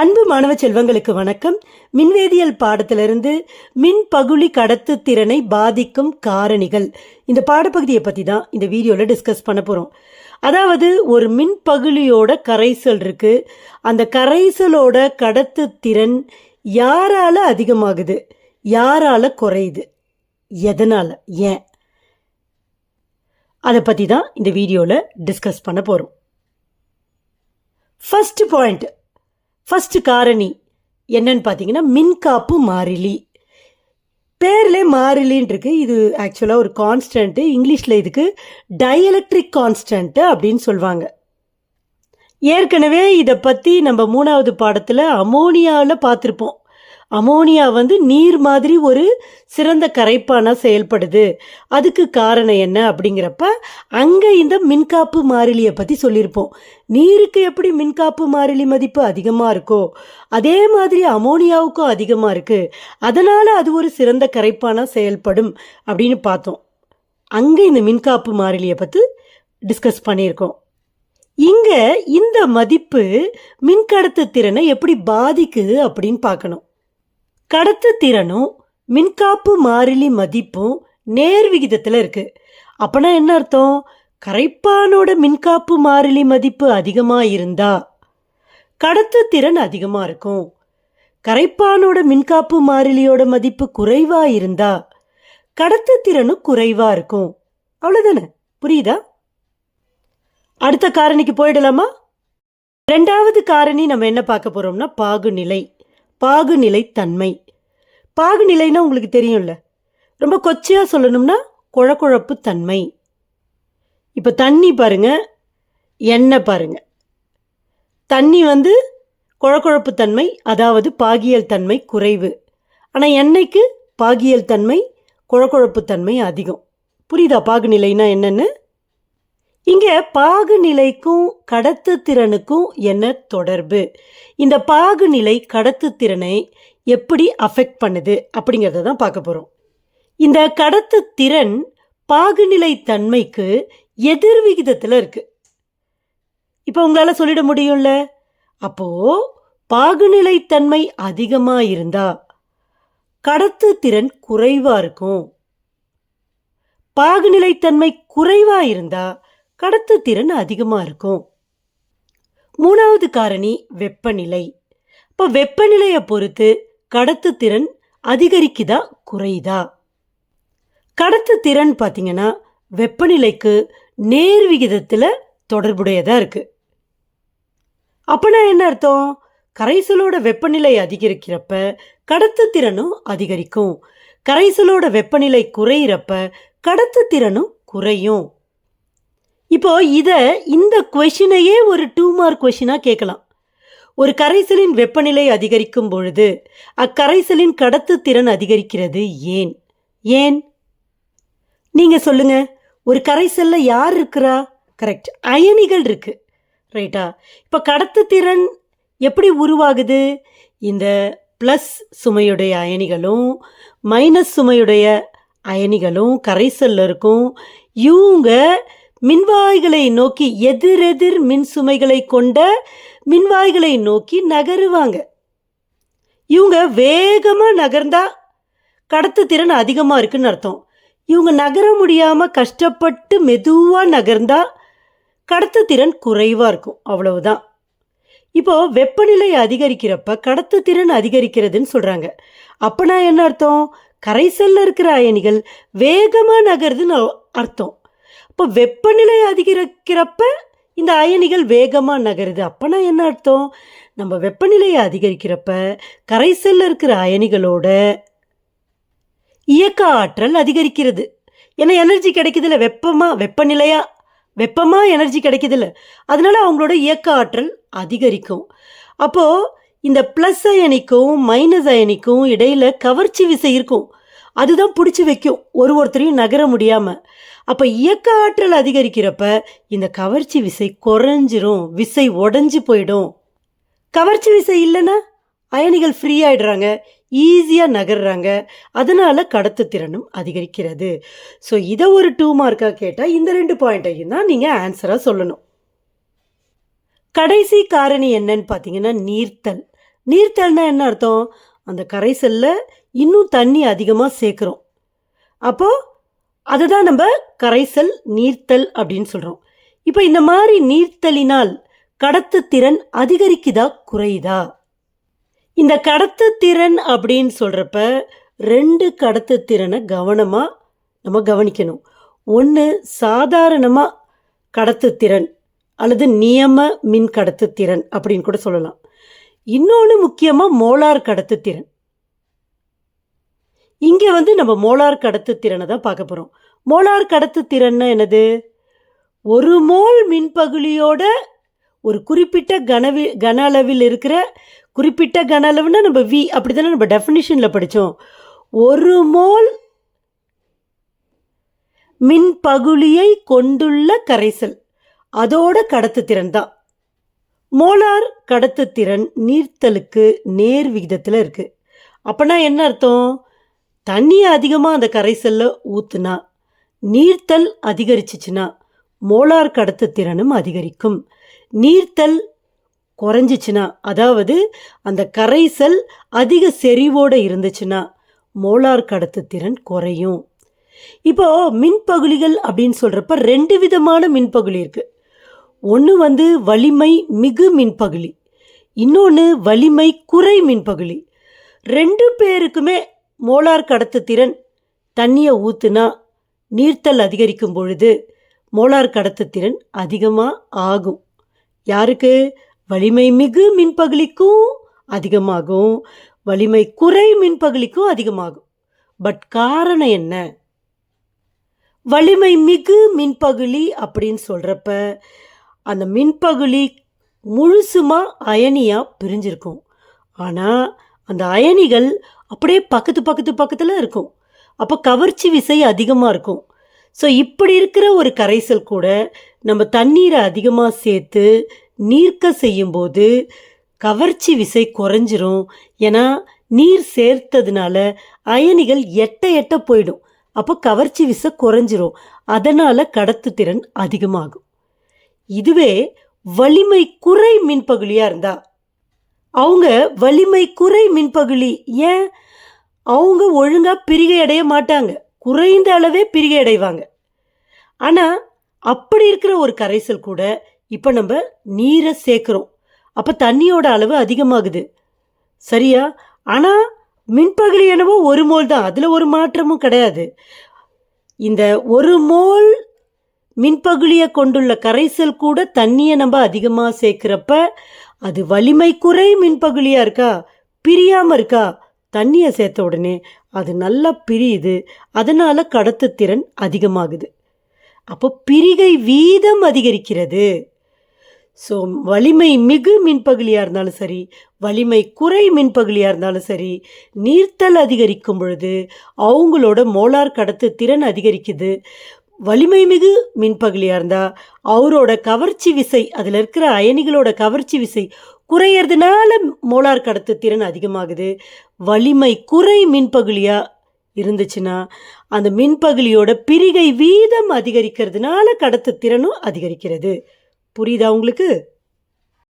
அன்பு மாணவ செல்வங்களுக்கு வணக்கம். மின்வேதியியல் பாடத்திலிருந்து மின் பகுளி கடத்து திறனை பாதிக்கும் காரணிகள். இந்த பாடப்பகுதியை பற்றி தான் இந்த வீடியோவில் டிஸ்கஸ் பண்ண போகிறோம் அதாவது ஒரு மின் பகுளியோட கரைசல் இருக்குது அந்த கரைசலோட கடத்து திறன் யாரால அதிகமாகுது? யாரால குறையுது? எதனால்? ஏன்? அதை பற்றி தான் இந்த வீடியோவில் டிஸ்கஸ் பண்ண போகிறோம் ஃபஸ்ட்டு பாயிண்ட் ஃபர்ஸ்ட் காரணி. என்னன்னு பார்த்தீங்கன்னா மின்காப்பு மாறிலி. பேர்லே மாறிலின்னு இருக்கு இது ஆக்சுவலாக ஒரு கான்ஸ்டன்ட்டு இங்கிலீஷில் இதுக்கு டைஎலக்ட்ரிக் கான்ஸ்டன்ட்டு அப்படின்னு சொல்லுவாங்க ஏற்கனவே இதை பற்றி நம்ம மூணாவது பாடத்தில் அமோனியாவில் பார்த்துருப்போம். அமோனியா வந்து நீர் மாதிரி ஒரு சிறந்த கரைப்பானாக செயல்படுது. அதுக்கு காரணம் என்ன அப்படிங்கிறப்ப அங்கே இந்த மின்காப்பு மாறிலியை பற்றி சொல்லியிருப்போம். நீருக்கு எப்படி மின்காப்பு மாறிலி மதிப்பு அதிகமாக இருக்கோ அதே மாதிரி அமோனியாவுக்கும் அதிகமாக இருக்குது அதனால் அது ஒரு சிறந்த கரைப்பானாக செயல்படும் அப்படின்னு பார்த்தோம். அங்கே இந்த மின்காப்பு மாறிலியை பற்றி டிஸ்கஸ் பண்ணியிருக்கோம். இங்கே இந்த மதிப்பு மின்கடத்து திறனை எப்படி பாதிக்குது அப்படின்னு பார்க்கணும். கடத்து திறனும் மின்காப்பு மாறிலி மதிப்பும் நேர் விகிதத்தில் இருக்கு. அப்போனா என்ன அர்த்தம்? கரைப்பானோட மின்காப்பு மாறிலி மதிப்பு அதிகமாக இருந்தா கடத்து திறன் அதிகமாக இருக்கும். கரைப்பானோட மின்காப்பு மாறிலியோட மதிப்பு குறைவாக இருந்தா கடத்து திறனும் குறைவாக இருக்கும். அவ்வளோதானே புரியுதா? அடுத்த காரணிக்கு போயிடலாமா? ரெண்டாவது காரணி நம்ம என்ன பார்க்க போறோம்னா பாகுநிலை. பாகுநிலை தன்மை பாகுநிலைன்னா உங்களுக்கு தெரியும்ல. ரொம்ப கொச்சையாக சொல்லணும்னா குழக்குழப்பு தன்மை இப்போ தண்ணி பாருங்க எண்ணெய் பாருங்க. தண்ணி வந்து குழக்குழப்பு தன்மை அதாவது பாகியல் தன்மை குறைவு. ஆனால் எண்ணெய்க்கு பாகியல் தன்மை குழக்குழப்பு தன்மை அதிகம். புரியுதா பாகுநிலைனா என்னென்னு? இங்கே பாகுநிலைக்கும் கடத்து திறனுக்கும் என்ன தொடர்பு? இந்த பாகுநிலை கடத்து திறனை எப்படி அஃபெக்ட் பண்ணுது அப்படிங்கிறத தான் பார்க்க போகிறோம் இந்த கடத்து திறன் பாகுநிலை தன்மைக்கு எதிர் விகிதத்தில் இருக்கு. இப்போ உங்களால் சொல்லிட முடியும்ல? அப்போ பாகுநிலை தன்மை அதிகமாக இருந்தா கடத்து திறன் குறைவாக இருக்கும். பாகுநிலைத்தன்மை குறைவாக இருந்தால் கடத்து திறன் அதிகமாக இருக்கும். மூணாவது காரணி வெப்பநிலை. இப்போ வெப்பநிலையை பொறுத்து கடத்து திறன் அதிகரிக்குதா குறையுதா? கடத்து திறன் பார்த்தீங்கன்னா வெப்பநிலைக்கு நேர் விகிதத்தில் தொடர்புடையதாக இருக்கு. அப்பனா என்ன அர்த்தம்? கரைசலோட வெப்பநிலை அதிகரிக்கிறப்ப கடத்து திறனும் அதிகரிக்கும். கரைசலோட வெப்பநிலை குறையிறப்ப கடத்து திறனும் குறையும். இப்போ இதை இந்த கொஷினையே ஒரு டூ மார்க் கொஷினாக கேட்கலாம் ஒரு கரைசலின் வெப்பநிலை அதிகரிக்கும் பொழுது அக்கரைசலின் கடத்து திறன் அதிகரிக்கிறது ஏன்? ஏன்? நீங்கள் சொல்லுங்கள் ஒரு கரைசலில் யார் இருக்கிறா? கரெக்ட் அயனிகள் இருக்குது ரைட்டா இப்போ கடத்து திறன் எப்படி உருவாகுது? இந்த ப்ளஸ் சுமையுடைய அயனிகளும் மைனஸ் சுமையுடைய அயனிகளும் கரைசல்ல இருக்கும். இவங்க மின்வாய்களை நோக்கி எதிரெதிர் மின் சுமைகளை கொண்ட மின்வாய்களை நோக்கி நகருவாங்க. இவங்க வேகமாக நகர்ந்தா கடத்து திறன் அதிகமாக இருக்குன்னு அர்த்தம். இவங்க நகர முடியாமல் கஷ்டப்பட்டு மெதுவாக நகர்ந்தா கடத்து திறன் குறைவாக இருக்கும். அவ்வளவுதான். இப்போ வெப்பநிலை அதிகரிக்கிறப்ப கடத்து திறன் அதிகரிக்கிறதுன்னு சொல்கிறாங்க அப்போனா என்ன அர்த்தம்? கரைசல்ல இருக்கிற அயனிகள் வேகமாக நகருதுன்னு அர்த்தம். இப்போ வெப்பநிலை அதிகரிக்கிறப்ப இந்த அயனிகள் வேகமாக நகருது. அப்போனா என்ன அர்த்தம்? நம்ம வெப்பநிலையை அதிகரிக்கிறப்ப கரைசல்ல இருக்கிற அயனிகளோட இயக்க ஆற்றல் அதிகரிக்கிறது. ஏன்னா எனர்ஜி கிடைக்குதுல்ல. வெப்பமாக வெப்பநிலையாக வெப்பமாக எனர்ஜி கிடைக்குதுல்ல. அதனால அவங்களோட இயக்க ஆற்றல் அதிகரிக்கும். அப்போது இந்த ப்ளஸ் அயனிக்கும் மைனஸ் அயனிக்கும் இடையில் கவர்ச்சி விசை இருக்கும். அதுதான் பிடிச்சி வைக்கும். ஒரு ஒருத்தரையும் நகர முடியாமல் அப்போ இயக்க ஆற்றல் அதிகரிக்கிறப்ப இந்த கவர்ச்சி விசை குறைஞ்சிரும் விசை உடஞ்சி போயிடும். கவர்ச்சி விசை இல்லைன்னா அயனிகள் ஃப்ரீ ஆயிடுறாங்க ஈஸியாக நகர்றாங்க. அதனால கடத்து திறனும் அதிகரிக்கிறது. ஸோ இதை ஒரு டூ மார்க்காக கேட்டால் இந்த ரெண்டு பாயிண்ட்டையும் தான் நீங்கள் ஆன்சராக சொல்லணும். கடைசி காரணி என்னன்னு பார்த்தீங்கன்னா நீர்த்தல். நீர்த்தல்னா என்ன அர்த்தம்? அந்த கரைசல்ல இன்னும் தண்ணி அதிகமாக சேர்க்குறோம். அப்போது அதுதான் நம்ம கரைசல் நீர்த்தல் அப்படின்னு சொல்கிறோம் இப்போ இந்த மாதிரி நீர்த்தலினால் கடத்துத்திறன் அதிகரிக்குதா குறையுதா? இந்த கடத்துத்திறன் அப்படின்னு சொல்கிறப்ப ரெண்டு கடத்துத்திறனை கவனமாக நம்ம கவனிக்கணும். ஒன்று சாதாரணமாக கடத்துத்திறன் அல்லது நியம மின் கடத்துத்திறன் அப்படின்னு கூட சொல்லலாம். இன்னொன்று முக்கியமாக மோலார் கடத்துத்திறன் இங்கே வந்து நம்ம மோலார் கடத்துத்திறனை தான் பார்க்க போகிறோம் மோலார் கடத்துத்திறன்னா என்னது? ஒரு மோல் மின்பகுலியோட ஒரு குறிப்பிட்ட கனவி கன அளவில் இருக்கிற குறிப்பிட்ட கன அளவுன்னா நம்ம வி அப்படி தானே நம்ம டெஃபினிஷனில் படித்தோம் ஒரு மோல் மின்பகுலியை கொண்டுள்ள கரைசல். அதோட கடத்துத்திறன் தான். மோலார் கடத்துத்திறன் நீர்த்தலுக்கு நேர் விகிதத்தில் இருக்குது அப்போனா என்ன அர்த்தம்? தண்ணியை அதிகமாக அந்த கரைசலில் ஊற்றுனா நீர்த்தல் அதிகரிச்சிச்சுன்னா மோலார் கடத்துத்திறனும் அதிகரிக்கும். நீர்த்தல் குறைஞ்சிச்சுன்னா அதாவது அந்த கரைசல் அதிக செறிவோடு இருந்துச்சுன்னா மோலார் கடத்துத்திறன் குறையும். இப்போ மின்பகுலிகள் அப்படின்னு சொல்கிறப்ப ரெண்டு விதமான மின்பகுலி இருக்குது ஒன்று வந்து வலிமை மிகு மின்பகுலி இன்னொன்று வலிமை குறை மின்பகுளி ரெண்டு பேருக்குமே மோலார் கடத்துத்திறன் தண்ணியை ஊற்றுனா நீர்த்தல் அதிகரிக்கும் பொழுது மோலார் கடத்துத்திறன் அதிகமாக ஆகும். யாருக்கு? வலிமை மிகு மின்பகுலிக்கும் அதிகமாகும். வலிமை குறை மின்பகுலிக்கும் அதிகமாகும். பட் காரணம் என்ன? வலிமை மிகு மின்பகுலி அப்படின்னு சொல்கிறப்ப அந்த மின்பகுலி முழுசுமாக அயனியாக பிரிஞ்சிருக்கும். ஆனால் அந்த அயனிகள் அப்படியே பக்கத்து பக்கத்து பக்கத்தில் இருக்கும். அப்போ கவர்ச்சி விசை அதிகமாக இருக்கும். ஸோ இப்படி இருக்கிற ஒரு கரைசல் கூட நம்ம தண்ணீரை அதிகமாக சேர்த்து நீர்க்க செய்யும்போது கவர்ச்சி விசை குறைஞ்சிரும். ஏன்னா நீர் சேர்த்ததுனால அயனிகள் எட்ட எட்ட போயிடும். அப்போ கவர்ச்சி விசை குறைஞ்சிரும். அதனால் கடத்து திறன் அதிகமாகும். இதுவே வலிமை குறை மின்பகுலியாக இருந்தால் அவங்க வலிமை குறை மின்பகுளி ஏன்? அவங்க ஒழுங்காக பிரிகை அடைய மாட்டாங்க. குறைந்த அளவே பிரிகை அடைவாங்க. ஆனால் அப்படி இருக்கிற ஒரு கரைசல் கூட இப்போ நம்ம நீரை சேர்க்குறோம். அப்போ தண்ணியோட அளவு அதிகமாகுது. சரியா? ஆனால் மின்பகுளி என்னவோ ஒரு மோல் தான். அதில் ஒரு மாற்றமும் கிடையாது. இந்த ஒரு மோல் மின்பகுளியை கொண்டுள்ள கரைசல் கூட தண்ணியை நம்ம அதிகமாக சேர்க்குறப்ப அது வலிமை குறை மின்பகுளியாக இருக்கா? பிரியாமல் இருக்கா? தண்ணியை சேர்த்த உடனே அது நல்லா பிரியுது. அதனால் கடத்துத்திறன் அதிகமாகுது. அப்போ பிரிகை வீதம் அதிகரிக்கிறது. ஸோ வலிமை மிகு மின்பகுலியாக இருந்தாலும் சரி வலிமை குறை மின்பகுலியாக இருந்தாலும் சரி நீர்த்தல் அதிகரிக்கும் பொழுது அவங்களோட மோலார் கடத்து திறன் அதிகரிக்குது. வலிமை மிகு மின்பகுலியாக இருந்தால் அவரோட கவர்ச்சி விசை அதில் இருக்கிற அயனிகளோட கவர்ச்சி விசை குறையறதுனால மோலார் கடத்து திறன் அதிகமாகுது. வலிமை குறை மின்பகுலியாக இருந்துச்சுன்னா அந்த மின்பகுலியோட பிரிகை வீதம் அதிகரிக்கிறதுனால கடத்து திறனும் அதிகரிக்கிறது. புரியுதா உங்களுக்கு?